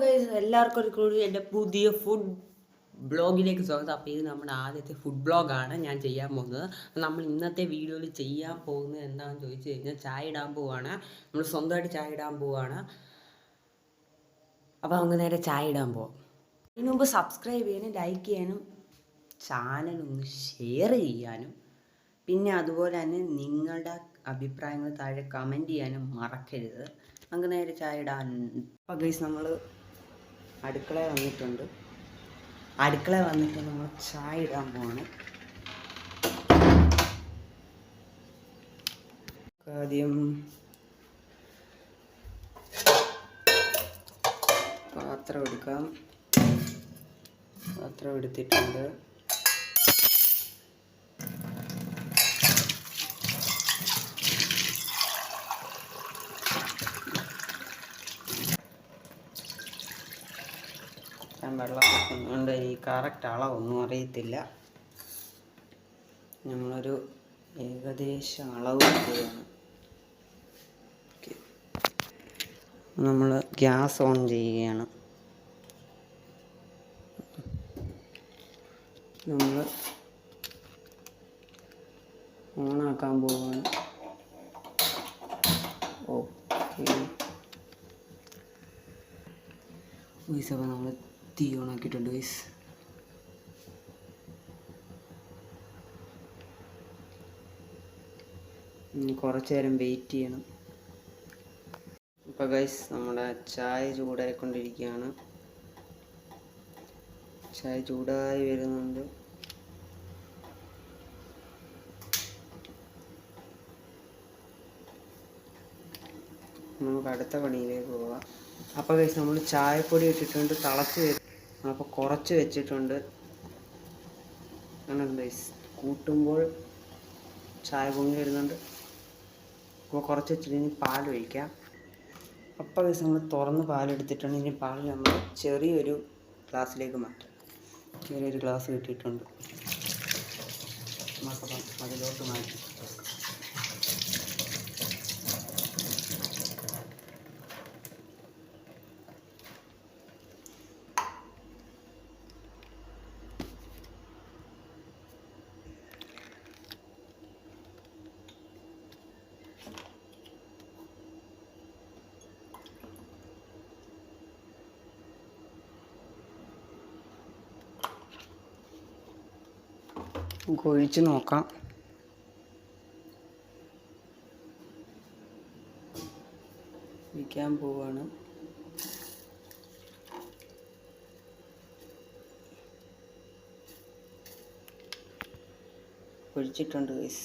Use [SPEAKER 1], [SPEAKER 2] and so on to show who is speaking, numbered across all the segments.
[SPEAKER 1] Guys എല്ലാവർക്കും ഒരു കൂടി എന്റെ പുതിയ ഫുഡ് ബ്ലോഗിലേക്ക് സ്വാഗതം. അപ്പോൾ ഇത് നമ്മുടെ ആദ്യത്തെ ഫുഡ് ബ്ലോഗാണ് ഞാൻ ചെയ്യാൻ പോകുന്നത്. നമ്മൾ ഇന്നത്തെ വീഡിയോയിൽ ചെയ്യാൻ പോകുന്നത് എന്താണെന്ന് ചോദിച്ചു കഴിഞ്ഞാൽ ചായ ഇടാൻ പോവുകയാണ് നമ്മൾ സ്വന്തമായിട്ട് ചായ ഇടാൻ പോവുകയാണ് അപ്പോൾ നമുക്ക് നേരെ ചായ ഇടാൻ പോവാം. ഇതിനു മുമ്പ് സബ്സ്ക്രൈബ് ചെയ്യാനും ലൈക്ക് ചെയ്യാനും ചാനൽ ഒന്ന് ഷെയർ ചെയ്യാനും പിന്നെ അതുപോലെ തന്നെ നിങ്ങളുടെ അഭിപ്രായങ്ങൾ താഴെ കമന്റ് ചെയ്യാനും മറക്കരുത്. നമുക്ക് നേരെ ചായ ഇടാൻ അപ്പോൾ ഗൈസ് നമ്മൾ അടുക്കള വന്നിട്ടുണ്ട്. അടുക്കള വന്നിട്ട് നമ്മൾ ചായ ഇടാൻ പോവാണ്. ആദ്യം പാത്രം എടുക്കാം. പാത്രം എടുത്തിട്ടുണ്ട് ഞാൻ വെള്ളം കൊണ്ട് ഈ കറക്റ്റ് അളവൊന്നും അറിയത്തില്ല. നമ്മളൊരു ഏകദേശ അളവ് നമ്മൾ ഗ്യാസ് ഓൺ ചെയ്യുകയാണ്. നമ്മൾ ഓണാക്കാൻ പോവുകയാണ് ഓക്കെ. ഗൈസ് നമ്മൾ തീ ഓണാക്കിയിട്ടുണ്ട് ഗൈസ് കുറച്ച് നേരം വെയിറ്റ് ചെയ്യണം. ഇപ്പോൾ ഗൈസ് നമ്മുടെ ചായ ചൂടായിക്കൊണ്ടിരിക്കുകയാണ്. ചായ ചൂടായി വരുന്നുണ്ട്. നമുക്ക് അടുത്ത പണിയിലേക്ക് പോവാം. അപ്പോൾ കഴിച്ച് നമ്മൾ ചായപ്പൊടി ഇട്ടിട്ടുണ്ട് തിളച്ച് അപ്പോൾ കുറച്ച് വെച്ചിട്ടുണ്ട്. അങ്ങനെ ഗൈസ്. കൂട്ടുമ്പോൾ ചായ പൊങ്ങി വരുന്നുണ്ട്. അപ്പോൾ കുറച്ച് വെച്ചിട്ട് ഇനി പാൽ ഒഴിക്കാം. അപ്പോൾ ഗൈസ് നമ്മൾ തുറന്ന് പാലെടുത്തിട്ടുണ്ട് ഇനി പാൽ നമ്മൾ ചെറിയൊരു ഗ്ലാസ്സിലേക്ക് മാറ്റാം. ചെറിയൊരു ഗ്ലാസ് കിട്ടിയിട്ടുണ്ട്. അതിലോട്ട് മാറ്റി. നമുക്ക് ഒഴിച്ച് നോക്കാം. ഒഴിക്കാൻ പോവാണ്. ഒഴിച്ചിട്ടുണ്ട് ഗൈസ്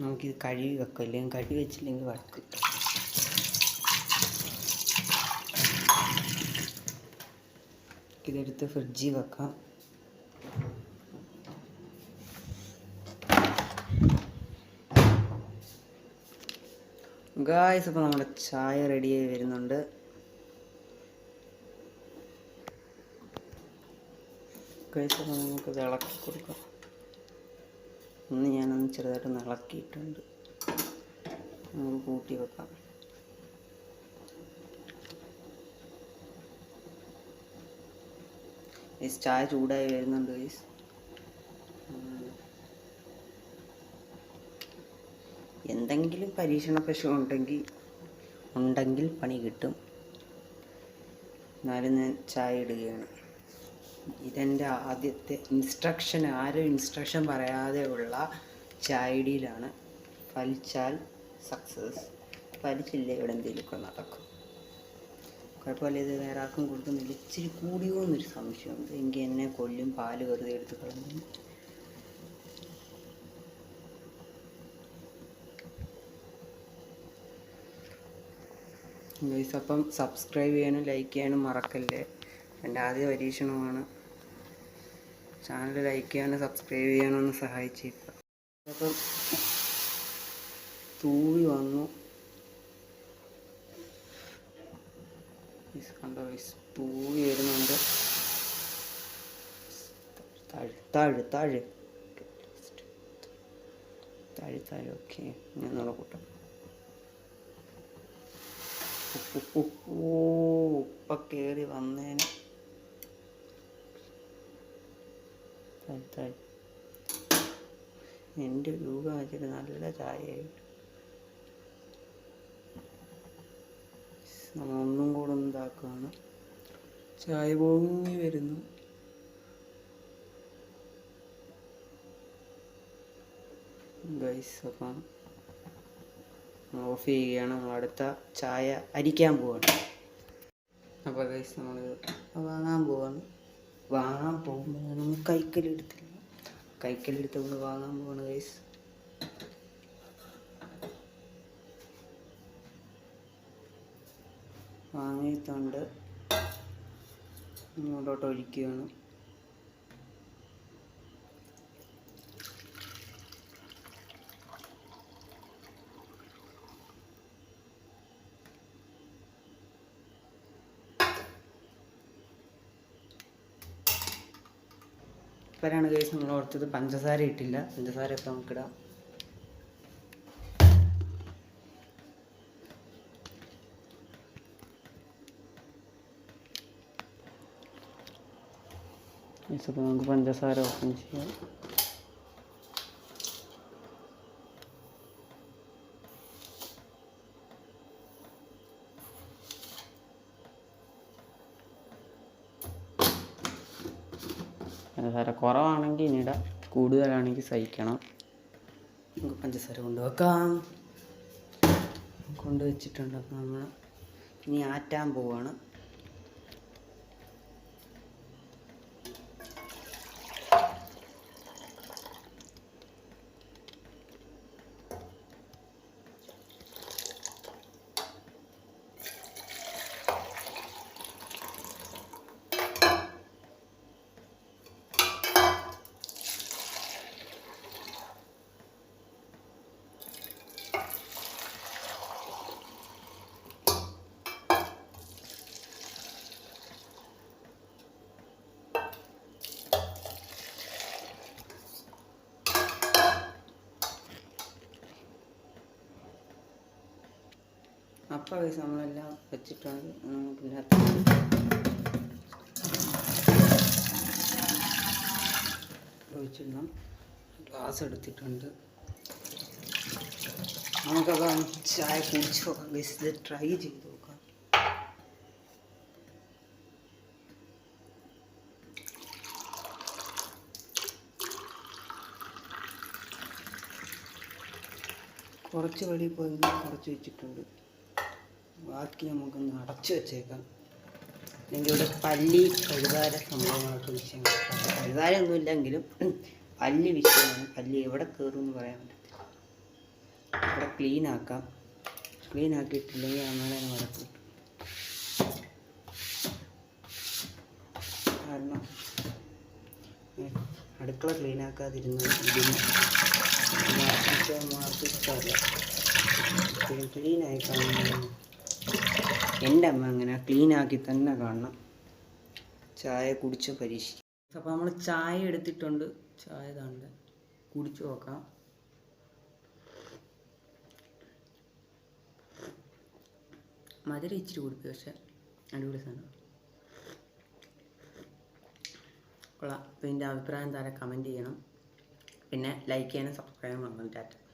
[SPEAKER 1] നമുക്കിത് കഴുകി വെക്കാം. ഇല്ലെങ്കിൽ കഴുകി വെച്ചില്ലെങ്കിൽ വഴക്ക്. ഇതെടുത്ത് ഫ്രിഡ്ജിൽ വെക്കാം. ഗായ്സ് അപ്പോൾ നമ്മുടെ ചായ റെഡിയായി വരുന്നുണ്ട്. ഗായ്സ് അപ്പോൾ ഇളക്കി കൊടുക്കാം. ഒന്ന് ഞാനൊന്ന് ചെറുതായിട്ടൊന്ന് ഇളക്കിയിട്ടുണ്ട്. നമുക്ക് കൂട്ടി വെക്കാം. ഗൈസ് ചായ ചൂടായി വരുന്നുണ്ട് ഗൈസ് എന്തെങ്കിലും പരീക്ഷണ പ്രശ്നം ഉണ്ടെങ്കിൽ ഉണ്ടെങ്കിൽ പണി കിട്ടും. എന്നാലും ഞാൻ ചായ ഇടുകയാണ്. ഇതെന്റെ ആദ്യത്തെ ഇൻസ്ട്രക്ഷൻ ആരും ഇൻസ്ട്രക്ഷൻ പറയാതെ ഉള്ള ചായടിയിലാണ് ഫലിച്ചാൽ സക്സസ് ഫലിച്ചില്ല ഇവിടെ എന്തെങ്കിലുമൊക്കെ നടക്കും. കുഴപ്പമില്ല ഇത് വേറെ ആർക്കും കൊടുക്കുന്നില്ല. ഇച്ചിരി കൂടിയോ എന്നൊരു സംശയമുണ്ട്. എങ്കിൽ എന്നെ കൊല്ലും പാൽ വെറുതെ എടുത്ത് കളഞ്ഞു. ഗൈസ് അപ്പം സബ്സ്ക്രൈബ് ചെയ്യാനും ലൈക്ക് ചെയ്യാനും മറക്കല്ലേ? എന്റെ ആദ്യ പരീക്ഷണമാണ്. ചാനൽ ലൈക്ക് ചെയ്യാനും സബ്സ്ക്രൈബ് ചെയ്യാനും ഒന്ന് സഹായിച്ചേക്കുക അപ്പം തൂവി വന്നു ഗൈസ് കണ്ടോ ഗൈസ് തൂവി വരുന്നുണ്ട്. താഴ് താഴ് താഴ്. താഴെ ഓക്കെ. ഞാൻ നമ്മളെ കൂട്ടം. ഉപ്പ കയറി വന്നേന്. താഴെ താഴെ. എന്റെ രൂപ വെച്ചിട്ട് നല്ല ചായയായിട്ട് നമ്മൾ ഒന്നും കൂടെ ഇതാക്കുകയാണ് ചായ പൊങ്ങി വരുന്നു. അപ്പം ഓഫ് ചെയ്യുകയാണ്. നമ്മൾ അടുത്ത ചായ അരിക്കാൻ പോവാണ്. അപ്പോൾ ഗൈസ് നമ്മൾ വാങ്ങാൻ പോവാണ്. വാങ്ങാൻ പോകുമ്പോൾ നമ്മൾ കൈക്കലെടുത്തില്ല കൈക്കലെടുത്തുകൊണ്ട് വാങ്ങാൻ പോവാണ് ഗൈസ്. വാങ്ങിയിട്ടുണ്ട്. ഇങ്ങോട്ടോട്ട് ഒഴിക്കുകയാണ് ഇപ്പോഴാണ് കേസ് നമ്മൾ ഓർത്തത് പഞ്ചസാര ഇട്ടില്ല. പഞ്ചസാര ഇപ്പം നമുക്കിടാം അപ്പോൾ നമുക്ക് പഞ്ചസാര ഓപ്പൺ ചെയ്യാം. പഞ്ചസാര കുറവാണെങ്കിൽ ഇനിയിടാം കൂടുതലാണെങ്കിൽ സഹിക്കണം. നമുക്ക് പഞ്ചസാര കൊണ്ടുവെക്കാം കൊണ്ടുവച്ചിട്ടുണ്ട് അപ്പോൾ നമ്മൾ ഇനി ആറ്റാൻ പോവാണ്. അപ്പോൾ കേസ് നമ്മളെല്ലാം വെച്ചിട്ടുണ്ട് പിന്നെ ഒഴിച്ചിടണം. ഗ്ലാസ് എടുത്തിട്ടുണ്ട്. നമുക്കപ്പം ചായ കുടിച്ച് നോക്കാം. ഗൈസ് ട്രൈ ചെയ്ത് കുറച്ച് വെളിയിൽ പോയി കുറച്ച് വെച്ചിട്ടുണ്ട്. ബാക്കി നമുക്കൊന്ന് അടച്ചു വെച്ചേക്കാം. അല്ലെങ്കിൽ ഇവിടെ പല്ലി കഴുതാര സംഭവങ്ങളൊക്കെ വിഷയങ്ങൾ. കഴുതാരൊന്നും ഇല്ലെങ്കിലും പല്ലി വിഷയമാണ്. പല്ലി എവിടെ കയറും എന്ന് പറയാൻ പറ്റത്തില്ല. ഇവിടെ ക്ലീൻ ആക്കാം. ക്ലീൻ ആക്കിയിട്ടില്ലെങ്കിൽ നമ്മളെ കിട്ടും കാരണം അടുക്കള ക്ലീൻ ആക്കാതിരുന്ന ക്ലീൻ ആയി കാണുന്നു എന്റെ അമ്മ അങ്ങനെ ക്ലീൻ ആക്കി തന്നെ കാണണം. ചായ കുടിച്ച് പരീക്ഷിക്കും. അപ്പോൾ നമ്മൾ ചായ എടുത്തിട്ടുണ്ട്. ചായ താണ്ട് കുടിച്ചു നോക്കാം. മധുരം ഇച്ചിരി കുടിക്കും പക്ഷെ അടിപൊളി സാധനം. കൊള്ളാം. അപ്പോൾ ഇതിന്റെ അഭിപ്രായം താരെ കമന്റ് ചെയ്യണം. പിന്നെ ലൈക്ക് ചെയ്യാനും സബ്സ്ക്രൈബ് ചെയ്യണം